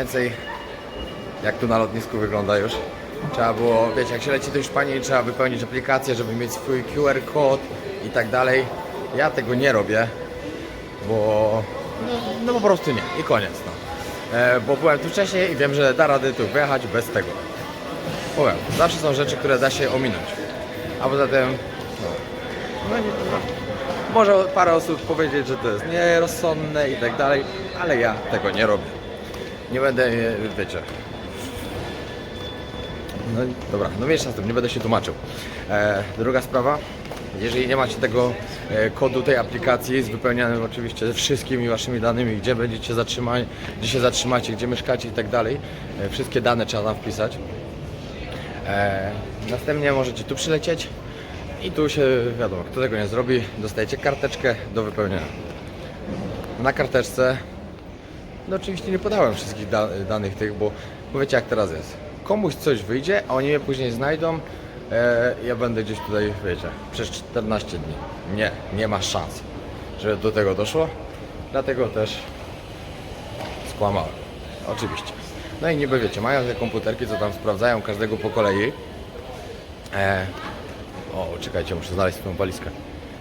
więcej jak tu na lotnisku wygląda już. Trzeba było, wiecie, jak się leci do Hiszpanii, trzeba wypełnić aplikację, żeby mieć swój QR kod i tak dalej. Ja tego nie robię, bo no, no po prostu nie i koniec. No. E, bo byłem tu wcześniej i wiem, że da rady tu wyjechać bez tego. Powiem, zawsze są rzeczy, które da się ominąć. A poza tym, no, no, no, może parę osób powiedzieć, że to jest nierozsądne i tak dalej, ale ja tego nie robię. Nie będę, e, wiecie. No dobra, no mniejsza z tym, nie będę się tłumaczył. E, druga sprawa, jeżeli nie macie tego e, kodu tej aplikacji z wypełnianym oczywiście ze wszystkimi waszymi danymi, gdzie będziecie zatrzymani, gdzie się zatrzymacie, gdzie mieszkacie i tak dalej, e, wszystkie dane trzeba tam wpisać. E, następnie możecie tu przylecieć i tu się, wiadomo, kto tego nie zrobi, dostajecie karteczkę do wypełnienia. Na karteczce, no oczywiście nie podałem wszystkich da danych tych, bo, wiecie jak teraz jest. Komuś coś wyjdzie, a oni mnie później znajdą, e, ja będę gdzieś tutaj, wiecie, przez 14 dni. Nie, nie ma szans, żeby do tego doszło, dlatego też skłamałem. Oczywiście. No i niby wiecie, mają te komputerki, co tam sprawdzają każdego po kolei. E, o, czekajcie, muszę znaleźć swoją walizkę.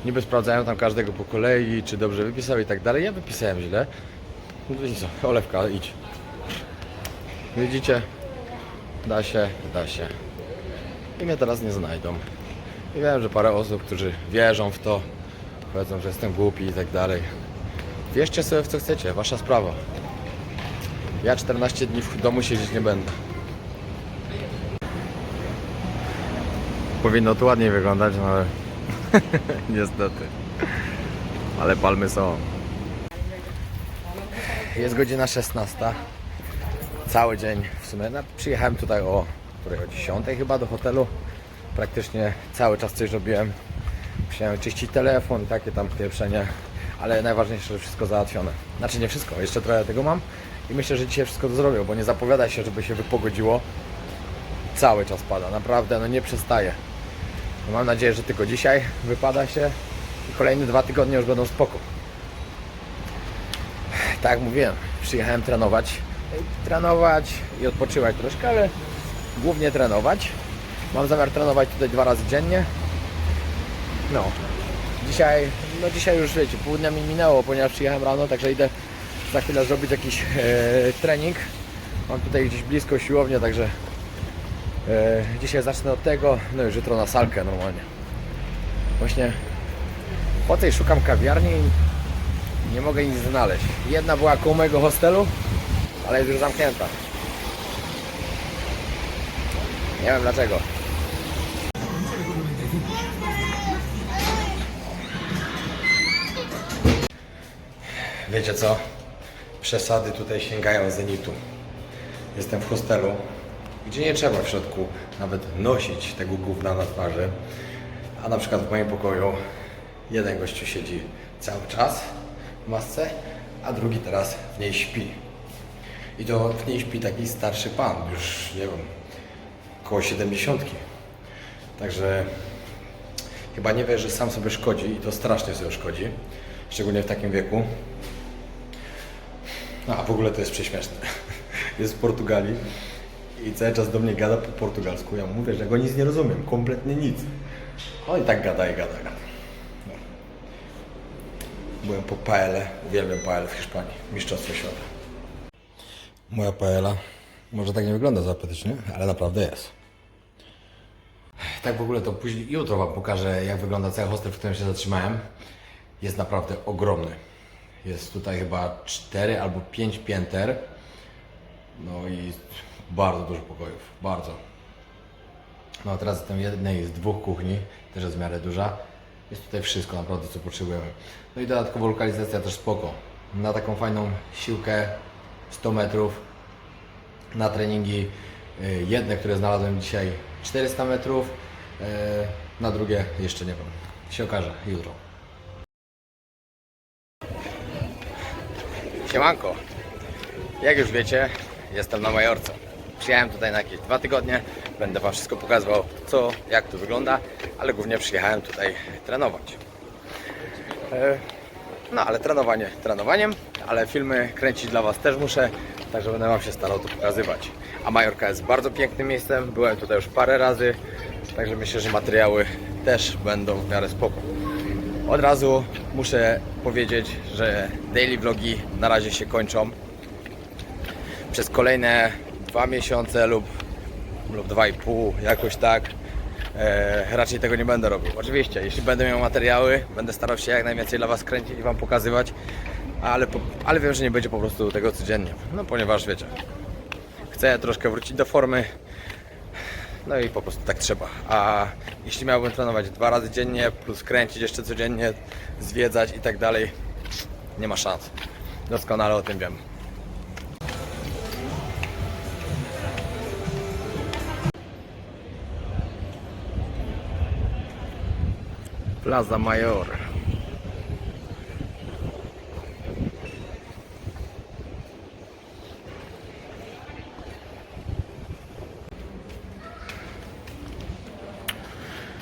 Niby sprawdzają tam każdego po kolei, czy dobrze wypisał i tak dalej. Ja wypisałem źle. No to co, olewka, idź. Widzicie? Da się, da się. I mnie teraz nie znajdą. I wiem, że parę osób, którzy wierzą w to, powiedzą, że jestem głupi i tak dalej. Wierzcie sobie w co chcecie, wasza sprawa. Ja 14 dni w domu siedzieć nie będę. Powinno to ładniej wyglądać, no ale niestety. Ale palmy są. Jest godzina 16. Cały dzień w sumie. No, przyjechałem tutaj o, której, o 10 chyba do hotelu. Praktycznie cały czas coś robiłem. Musiałem czyścić telefon, takie tam pieprzenie. Ale najważniejsze, że wszystko załatwione. Znaczy nie wszystko, jeszcze trochę tego mam. I myślę, że dzisiaj wszystko to zrobię, bo nie zapowiada się, żeby się wypogodziło. Cały czas pada, naprawdę, no nie przestaje. No mam nadzieję, że tylko dzisiaj wypada się i kolejne dwa tygodnie już będą spoko. Tak jak mówiłem, przyjechałem trenować. Trenować i odpoczywać troszkę, ale głównie trenować. Mam zamiar trenować tutaj dwa razy dziennie. No. Dzisiaj, no dzisiaj już wiecie, pół mi minęło, ponieważ przyjechałem rano, także idę za chwilę zrobić jakiś e, trening. Mam tutaj gdzieś blisko siłownię, także e, dzisiaj zacznę od tego, no już jutro na salkę normalnie. Właśnie po tej szukam kawiarni i nie mogę nic znaleźć. Jedna była koło mojego hostelu, ale jest już zamknięta. Nie wiem dlaczego. Wiecie co? Przesady tutaj sięgają zenitu. Jestem w hostelu, gdzie nie trzeba w środku nawet nosić tego gówna na twarzy. A na przykład w moim pokoju jeden gościu siedzi cały czas masce, a drugi teraz w niej śpi. I to w niej śpi taki starszy pan, już nie wiem, około 70. Także chyba nie wie, że sam sobie szkodzi i to strasznie sobie szkodzi, szczególnie w takim wieku. No, a w ogóle to jest prześmieszne. Jest w Portugalii i cały czas do mnie gada po portugalsku. Ja mu mówię, że go nic nie rozumiem, kompletnie nic. No i tak gada i gada, gada. Byłem po paelle, uwielbiam paelle w Hiszpanii, Mistrzostwo Świata. Moja paella może tak nie wygląda za apetycznie, ale naprawdę jest. Tak w ogóle to później, jutro Wam pokażę jak wygląda cały hostel, w którym się zatrzymałem. Jest naprawdę ogromny. Jest tutaj chyba 4 albo 5 pięter. No i bardzo dużo pokojów, bardzo. No a teraz jestem jednej z dwóch kuchni, też jest w miarę duża. Jest tutaj wszystko naprawdę co potrzebujemy. No i dodatkowo lokalizacja też spoko. Na taką fajną siłkę 100 metrów. Na treningi y, jedne, które znalazłem dzisiaj 400 metrów. y, Na drugie jeszcze nie wiem. Się okaże jutro. Siemanko. Jak już wiecie, jestem na Majorce. Przyjechałem tutaj na jakieś dwa tygodnie. Będę Wam wszystko pokazywał, co, jak to wygląda, ale głównie przyjechałem tutaj trenować. E, No, ale trenowanie trenowaniem, ale filmy kręcić dla Was też muszę, Także będę Wam się starał to pokazywać. A Majorka jest bardzo pięknym miejscem, byłem tutaj już parę razy, także myślę, że materiały też będą w miarę spoko. Od razu muszę powiedzieć, że daily vlogi na razie się kończą. Przez kolejne dwa miesiące lub, lub dwa i pół, jakoś tak. E, raczej tego nie będę robił. Oczywiście, jeśli będę miał materiały, będę starał się jak najwięcej dla Was kręcić i Wam pokazywać, ale, ale wiem, że nie będzie po prostu tego codziennie. No ponieważ wiecie, chcę troszkę wrócić do formy. No i po prostu tak trzeba. A jeśli miałbym trenować dwa razy dziennie, plus kręcić jeszcze codziennie, zwiedzać i tak dalej, nie ma szans. Doskonale o tym wiem. Plaza Mayor.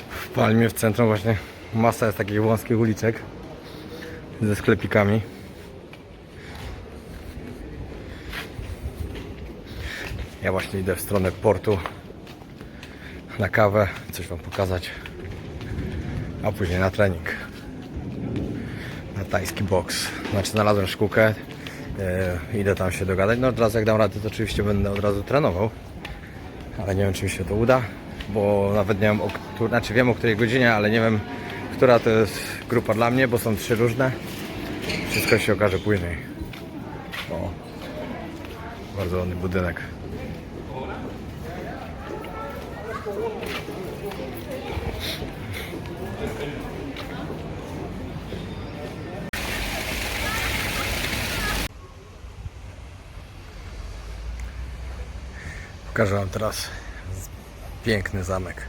W Palmie w centrum właśnie masa jest takich wąskich uliczek ze sklepikami. Ja właśnie idę w stronę portu na kawę, coś wam pokazać, a później na trening. Na tajski boks. Znaczy znalazłem szkółkę, e, idę tam się dogadać. No od razu jak dam radę, to oczywiście będę od razu trenował, ale nie wiem czy mi się to uda, bo nawet nie wiem, o, któ- znaczy wiem o której godzinie, ale nie wiem, która to jest grupa dla mnie, bo są trzy różne. Wszystko się okaże później. O, bardzo ładny budynek. Pokażę Wam teraz piękny zamek.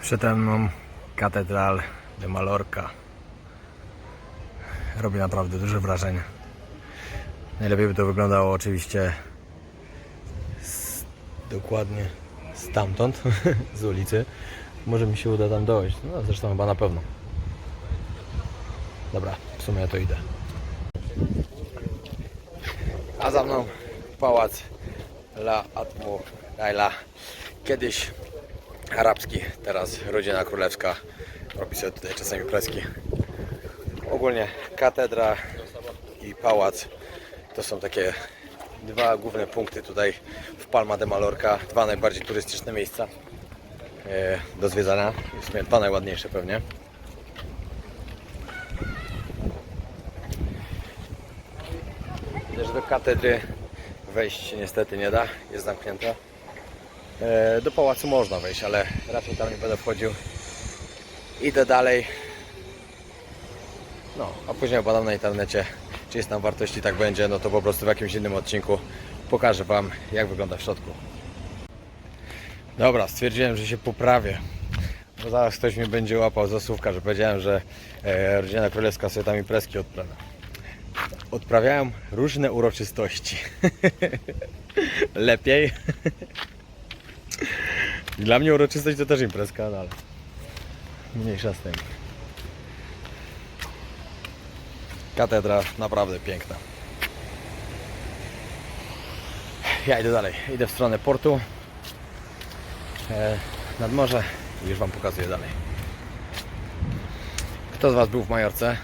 Przede mną katedral de Mallorca. Robi naprawdę duże wrażenie. Najlepiej by to wyglądało oczywiście z, dokładnie stamtąd, z ulicy. Może mi się uda tam dojść. No zresztą chyba na pewno. Dobra, w sumie ja to idę. A za mną pałac La Atmu Laila. Kiedyś arabski, teraz rodzina królewska. Robi sobie tutaj czasami kreski. Ogólnie katedra i pałac to są takie dwa główne punkty tutaj w Palma de Mallorca, dwa najbardziej turystyczne miejsca e, do zwiedzania. Sumie dwa najładniejsze pewnie. Też do katedry wejść się niestety nie da, jest zamknięta. E, Do pałacu można wejść, ale raczej tam nie będę wchodził. Idę dalej. No, a później badam na internecie, czy jest tam wartość i tak będzie, no to po prostu w jakimś innym odcinku pokażę Wam, jak wygląda w środku. Dobra, stwierdziłem, że się poprawię. Bo zaraz ktoś mnie będzie łapał za słówka, że powiedziałem, że e, rodzina królewska sobie tam imprezki odprawia. Odprawiają różne uroczystości. Lepiej. Dla mnie uroczystość to też imprezka, no ale mniejsza z tym. Katedra naprawdę piękna. Ja idę dalej. Idę w stronę portu. E, nad morze i już Wam pokazuję dalej. Kto z Was był w Majorce?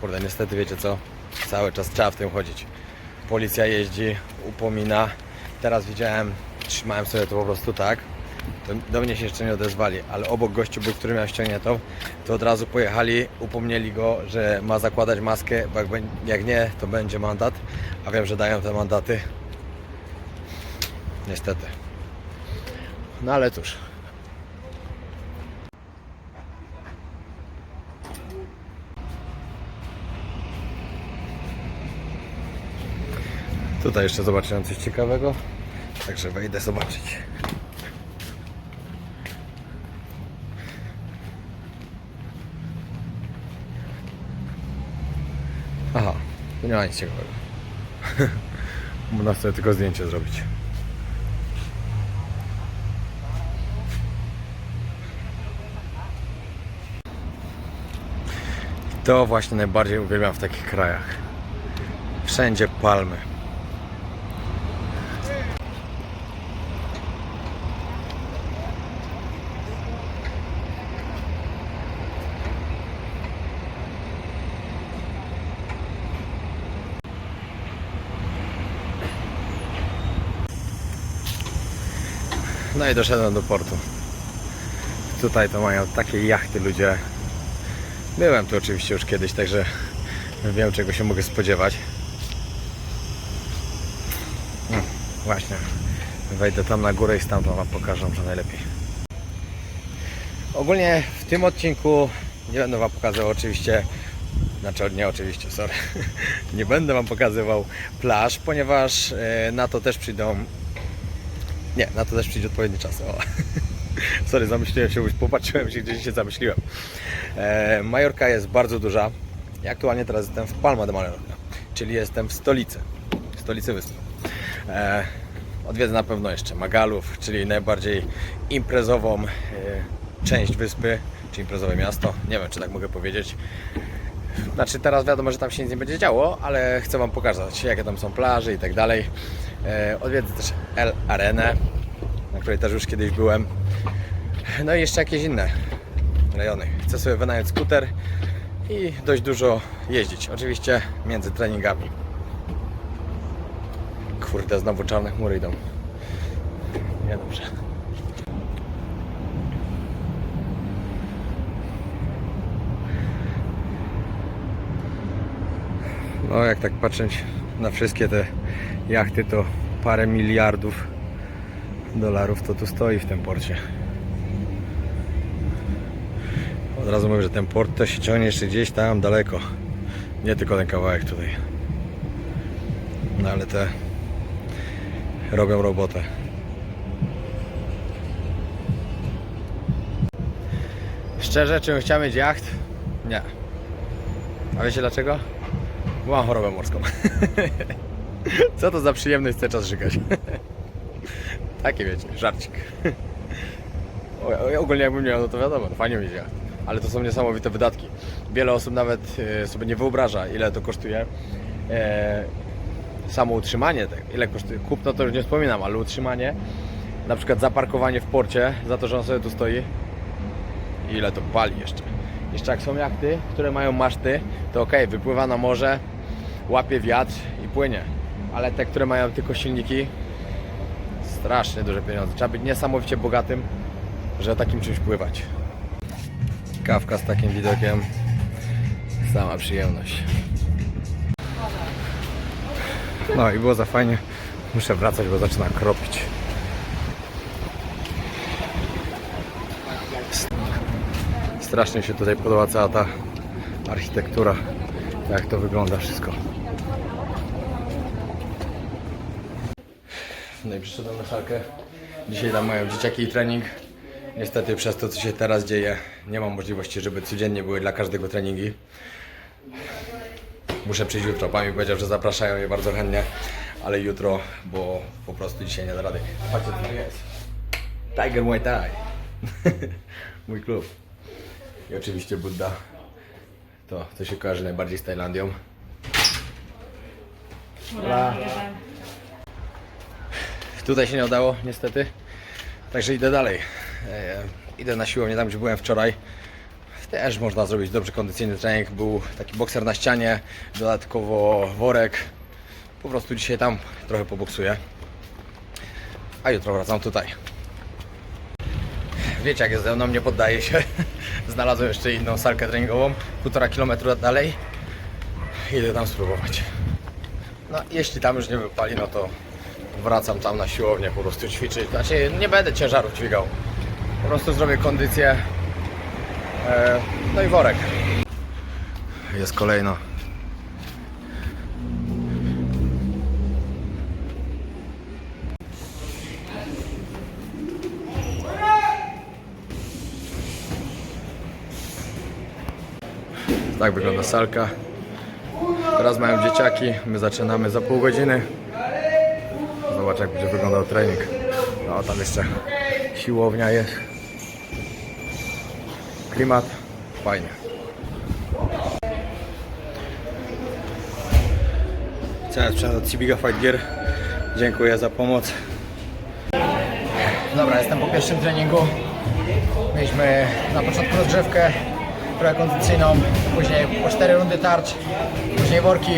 Kurde, niestety wiecie co? Cały czas trzeba w tym chodzić. Policja jeździ, upomina. Teraz widziałem, trzymałem sobie to po prostu tak. Do, mnie się jeszcze nie odezwali, ale obok gościu był, który miał ściągniętą, to od razu pojechali, upomnieli go, że ma zakładać maskę, bo jak, jak nie, to będzie mandat. A wiem, że dają te mandaty. Niestety. No ale cóż. Tutaj jeszcze zobaczyłem coś ciekawego. Także wejdę zobaczyć. Aha, Tu nie ma nic ciekawego. Można sobie tylko zdjęcie zrobić. To właśnie najbardziej uwielbiam w takich krajach. Wszędzie palmy. No i doszedłem do portu. Tutaj to mają takie jachty ludzie. Byłem tu oczywiście już kiedyś, także wiem czego się mogę spodziewać. No, właśnie. Wejdę tam na górę i stamtąd Wam pokażę, że najlepiej. Ogólnie w tym odcinku nie będę Wam pokazywał oczywiście, znaczy nie oczywiście, sorry, nie będę Wam pokazywał plaż, ponieważ e, na to też przyjdą, nie, na to też przyjdzie odpowiedni czas. O. Sorry, zamyśliłem się, popatrzyłem się, gdzieś się zamyśliłem. E, Majorka jest bardzo duża. Ja aktualnie teraz jestem w Palma de Mallorca, czyli jestem w stolicy, stolicy wyspy. E, odwiedzę na pewno jeszcze Magalów, czyli najbardziej imprezową e, część wyspy, czy imprezowe miasto. Nie wiem, czy tak mogę powiedzieć. Znaczy teraz wiadomo, że tam się nic nie będzie działo, ale chcę Wam pokazać, jakie tam są plaże i tak dalej. E, odwiedzę też El Arenę, na której też już kiedyś byłem. No i jeszcze jakieś inne rejony. Chcę sobie wynająć skuter i dość dużo jeździć. Oczywiście między treningami. Kurde, znowu czarne chmury idą. Niedobrze. No jak tak patrzeć na wszystkie te jachty to parę miliardów dolarów to tu stoi w tym porcie. Od razu mówię, że ten port to się ciągnie jeszcze gdzieś tam daleko. Nie tylko ten kawałek tutaj. No ale te robią robotę. Szczerze, czy bym chciał mieć jacht? Nie. A wiecie dlaczego? Mam chorobę morską. Co to za przyjemność cały czas żygać? Takie wiecie, żarcik. Ogólnie jakbym miał, no to wiadomo, no fajnie jacht. Ale to są niesamowite wydatki. Wiele osób nawet e, sobie nie wyobraża, ile to kosztuje. E, samo utrzymanie, ile kosztuje. Kupno to już nie wspominam, ale utrzymanie, na przykład zaparkowanie w porcie, za to, że on sobie tu stoi, ile to pali jeszcze. Jeszcze jak są jachty, które mają maszty, to ok, wypływa na morze, łapie wiatr i płynie. Ale te, które mają tylko silniki, strasznie duże pieniądze. Trzeba być niesamowicie bogatym, żeby takim czymś pływać. Kawka z takim widokiem, sama przyjemność. No i było za fajnie. Muszę wracać, bo zaczyna kropić. Strasznie się tutaj podoba cała ta architektura, jak to wygląda wszystko. No i przyszedłem na szalkę. Dzisiaj tam mają dzieciaki i trening. Niestety przez to, co się teraz dzieje, nie mam możliwości, żeby codziennie były dla każdego treningi. Muszę przyjść jutro. Pan mi powiedział, że zapraszają je bardzo chętnie, ale jutro, bo po prostu dzisiaj nie da rady. Patrzcie, co to jest. Tiger Muay Thai. Mój klub. I oczywiście Buddha. To, to się kojarzy najbardziej z Tajlandią. Hola. Tutaj się nie udało, niestety. Także idę dalej. E, idę na siłownię tam, gdzie byłem wczoraj. Też można zrobić dobrze kondycyjny trening. Był taki bokser na ścianie, dodatkowo worek. Po prostu dzisiaj tam trochę poboksuję. A jutro wracam tutaj. Wiecie jak jest ze mną, nie poddaję się. Znalazłem jeszcze inną salkę treningową, półtora kilometra dalej. Idę tam spróbować. No jeśli tam już nie wypali, no to wracam tam na siłownię po prostu ćwiczyć. Znaczy nie będę ciężarów dźwigał. Po prostu zrobię kondycję. E, no i worek. Jest kolejno. Tak wygląda salka. Teraz mają dzieciaki, my zaczynamy za pół godziny. Zobacz jak będzie wyglądał trening. No tam jeszcze siłownia jest. Klimat fajnie. Cały sprzęt od Cibiga Fight Gear. Dziękuję za pomoc. Dobra, jestem po pierwszym treningu. Mieliśmy na początku rozgrzewkę, trochę kondycyjną, później po 4 rundy tarcz, później worki.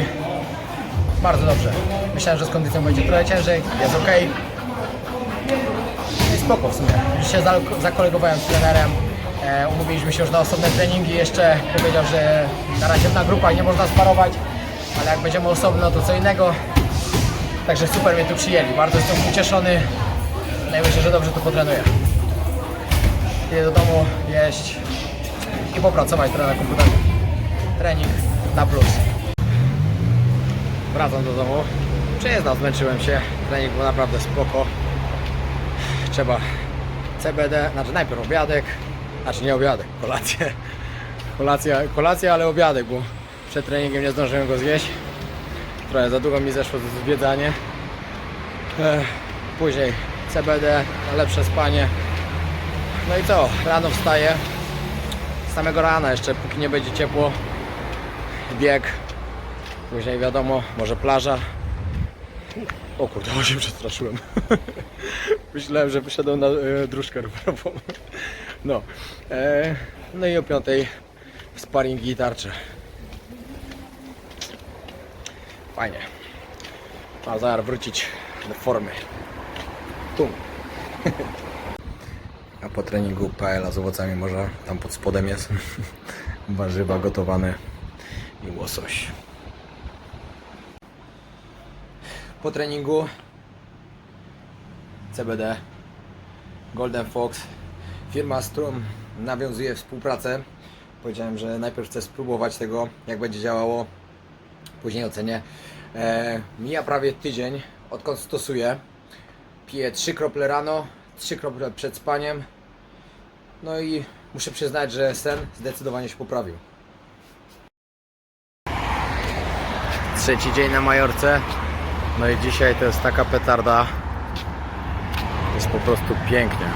Bardzo dobrze. Myślałem, że z kondycją będzie trochę ciężej, jest ok. I spoko w sumie. Już się za- zakolegowałem z trenerem. E, umówiliśmy się już na osobne treningi. Jeszcze powiedział, że na razie na grupach nie można sparować, ale jak będziemy osobno, to co innego. Także super mnie tu przyjęli. Bardzo jestem ucieszony. Myślę, że dobrze tu potrenuję. Idę do domu jeść i popracować trochę na komputerze. Trening na plus. Wracam do domu. Przyjezdam, zmęczyłem się. Trening był naprawdę spoko. Trzeba CBD, znaczy najpierw obiadek, znaczy nie obiadek, kolację. Kolacja, kolacja, ale obiadek, bo przed treningiem nie zdążyłem go zjeść. Trochę za długo mi zeszło zwiedzanie. Później CBD, lepsze spanie. No i co? Rano wstaję. Z samego rana jeszcze, póki nie będzie ciepło. Bieg. Później wiadomo, może plaża. O kurde, o się przestraszyłem. Myślałem, że wyszedłem na e, dróżkę rowerową. No. E, no i o piątej sparingi i tarcze. Fajnie. A zaraz wrócić do formy. Tu. A po treningu paella z owocami morza, tam pod spodem jest warzywa gotowane i łosoś. Po treningu CBD Golden Fox firma, którą nawiązuje współpracę. Powiedziałem, że najpierw chcę spróbować tego, jak będzie działało, później ocenię. E, mija prawie tydzień, odkąd stosuję. Piję 3 krople rano, 3 krople przed spaniem. No i muszę przyznać, że sen zdecydowanie się poprawił. Trzeci dzień na Majorce. No i dzisiaj to jest taka petarda. Jest po prostu pięknie.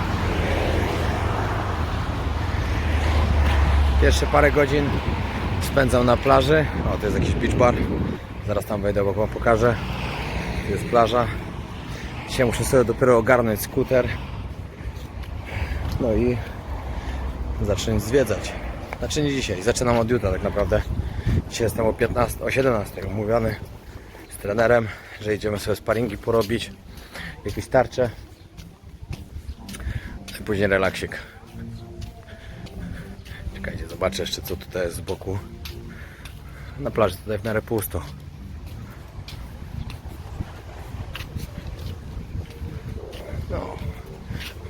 Pierwsze parę godzin spędzam na plaży. O, to jest jakiś beach bar. Zaraz tam wejdę, bo wam pokażę. Tu jest plaża. Dzisiaj muszę sobie dopiero ogarnąć skuter. No i zacząć zwiedzać. Znaczy nie dzisiaj, zaczynam od jutra tak naprawdę. Dzisiaj jestem o 15, o 17 umówiony z trenerem, że idziemy sobie sparingi porobić, jakieś tarcze. I później relaksik. Czekajcie, zobaczę jeszcze co tutaj jest z boku. Na plaży tutaj w miarę pusto. No,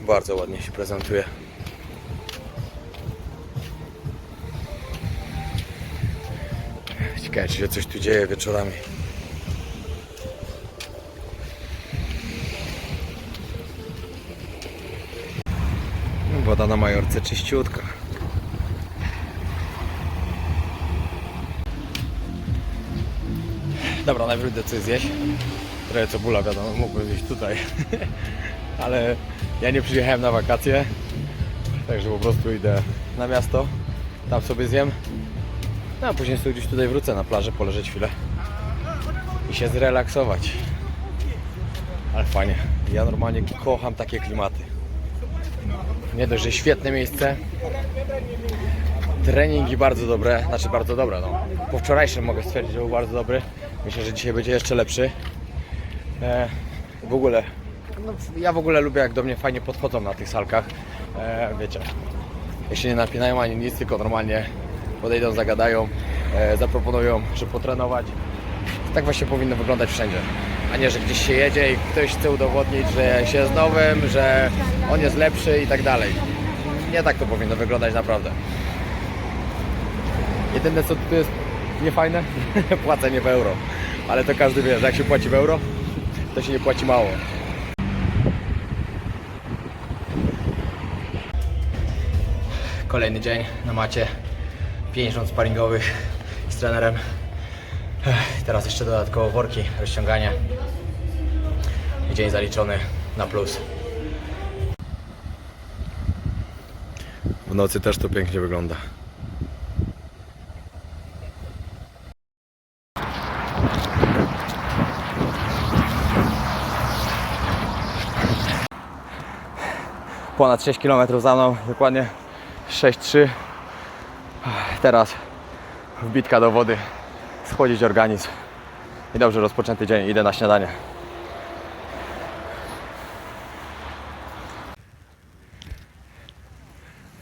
bardzo ładnie się prezentuje. Ciekawe, czy się coś tu dzieje wieczorami. Woda na Majorce czyściutka. Dobra, najpierw zjeść. Trochę cebula, wiadomo, mógłbym zjeść tutaj. Ale ja nie przyjechałem na wakacje. Także po prostu idę na miasto. Tam sobie zjem. No a później sobie gdzieś tutaj wrócę na plażę, poleżeć chwilę. I się zrelaksować. Ale fajnie. Ja normalnie kocham takie klimaty. Nie dość, że świetne miejsce. Treningi bardzo dobre, znaczy bardzo dobre. No. Po wczorajszym mogę stwierdzić, że był bardzo dobry. Myślę, że dzisiaj będzie jeszcze lepszy. E, w ogóle, no, ja w ogóle lubię jak do mnie fajnie podchodzą na tych salkach. E, wiecie, jeśli nie napinają ani nic, tylko normalnie podejdą, zagadają, e, zaproponują, że potrenować. Tak właśnie powinno wyglądać wszędzie. A nie, że gdzieś się jedzie i ktoś chce udowodnić, że się jest nowym, że on jest lepszy i tak dalej. Nie tak to powinno wyglądać naprawdę. Jedyne co tu jest niefajne, płacenie w euro. Ale to każdy wie, że jak się płaci w euro, to się nie płaci mało. Kolejny dzień na macie. 5 rund sparingowych z trenerem. Teraz jeszcze dodatkowo worki, rozciąganie. Dzień zaliczony na plus. W nocy też to pięknie wygląda. Ponad 6 km za mną, dokładnie 6,3. Teraz wbitka do wody, schłodzić organizm. I dobrze rozpoczęty dzień, idę na śniadanie.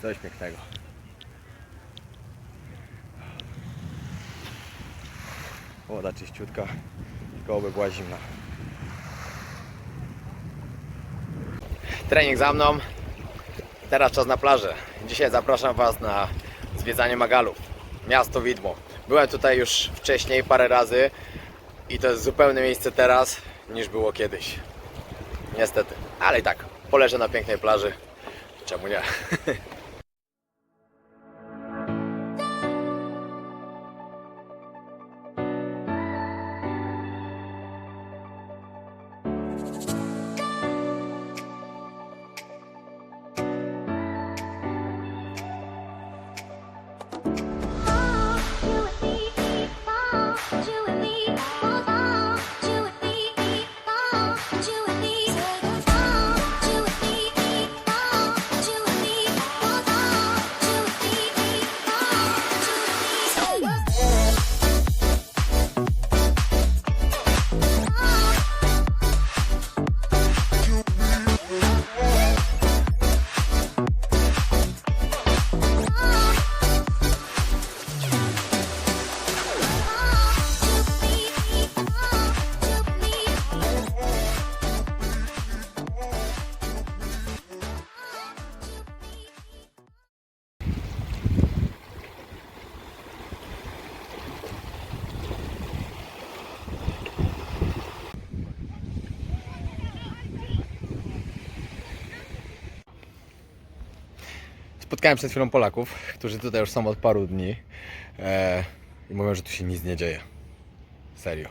Coś pięknego. Woda czyściutka, tylko oby była zimna. Trening za mną. Teraz czas na plażę. Dzisiaj zapraszam Was na zwiedzanie Magalów. Miasto Widmo. Byłem tutaj już wcześniej parę razy i to jest zupełne miejsce teraz niż było kiedyś. Niestety. Ale i tak, poleżę na pięknej plaży. Czemu nie? Spotkałem przed chwilą Polaków, którzy tutaj już są od paru dni e, i mówią, że tu się nic nie dzieje. Serio.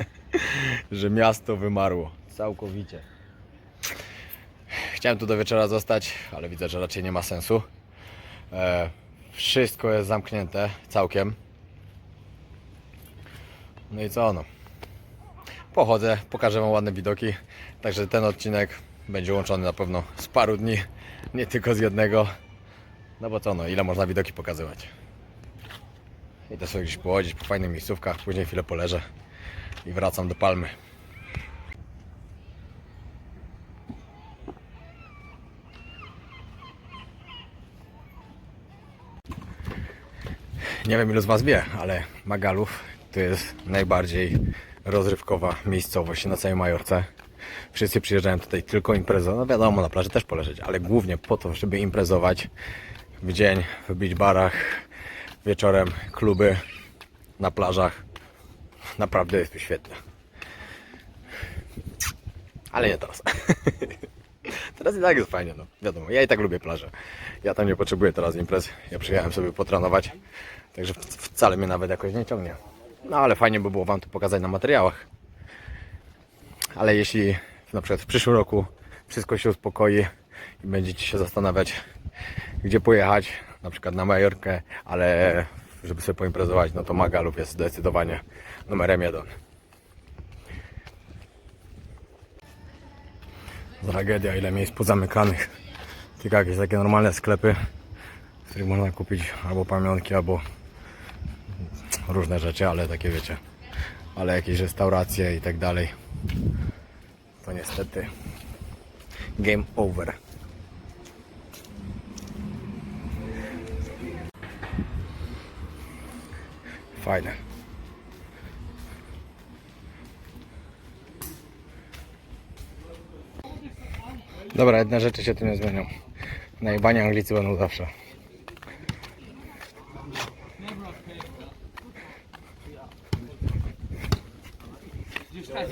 że miasto wymarło. Całkowicie. Chciałem tu do wieczora zostać, ale widzę, że raczej nie ma sensu. E, wszystko jest zamknięte całkiem. No i co no? Pochodzę, pokażę Wam ładne widoki. Także ten odcinek będzie łączony na pewno z paru dni, nie tylko z jednego. No bo co no, ile można widoki pokazywać. Idę sobie gdzieś pochodzić po fajnych miejscówkach, później chwilę poleżę i wracam do Palmy. Nie wiem ilu z Was wie, ale Magalów to jest najbardziej rozrywkowa miejscowość na całej Majorce. Wszyscy przyjeżdżają tutaj tylko imprezować. No wiadomo, na plaży też poleżeć, ale głównie po to, żeby imprezować w dzień, w beach barach, wieczorem kluby, na plażach. Naprawdę jest świetnie. Ale nie teraz. Teraz i tak jest fajnie, no wiadomo. Ja i tak lubię plażę. Ja tam nie potrzebuję teraz imprez. Ja przyjechałem sobie potrenować. Także wcale mnie nawet jakoś nie ciągnie. No ale fajnie by było Wam to pokazać na materiałach. Ale jeśli na przykład w przyszłym roku wszystko się uspokoi i będziecie się zastanawiać, gdzie pojechać, na przykład na Majorkę, ale żeby sobie poimprezować, no to Magalów jest zdecydowanie numerem jeden. Tragedia, ile miejsc pozamykanych. Tylko jakieś takie normalne sklepy, w których można kupić albo pamiątki, albo różne rzeczy, ale takie wiecie, ale jakieś restauracje i tak dalej. To niestety game over. Fajne. Dobra, jedne rzeczy się tu nie zmienią. Najbani Anglicy będą zawsze. Just had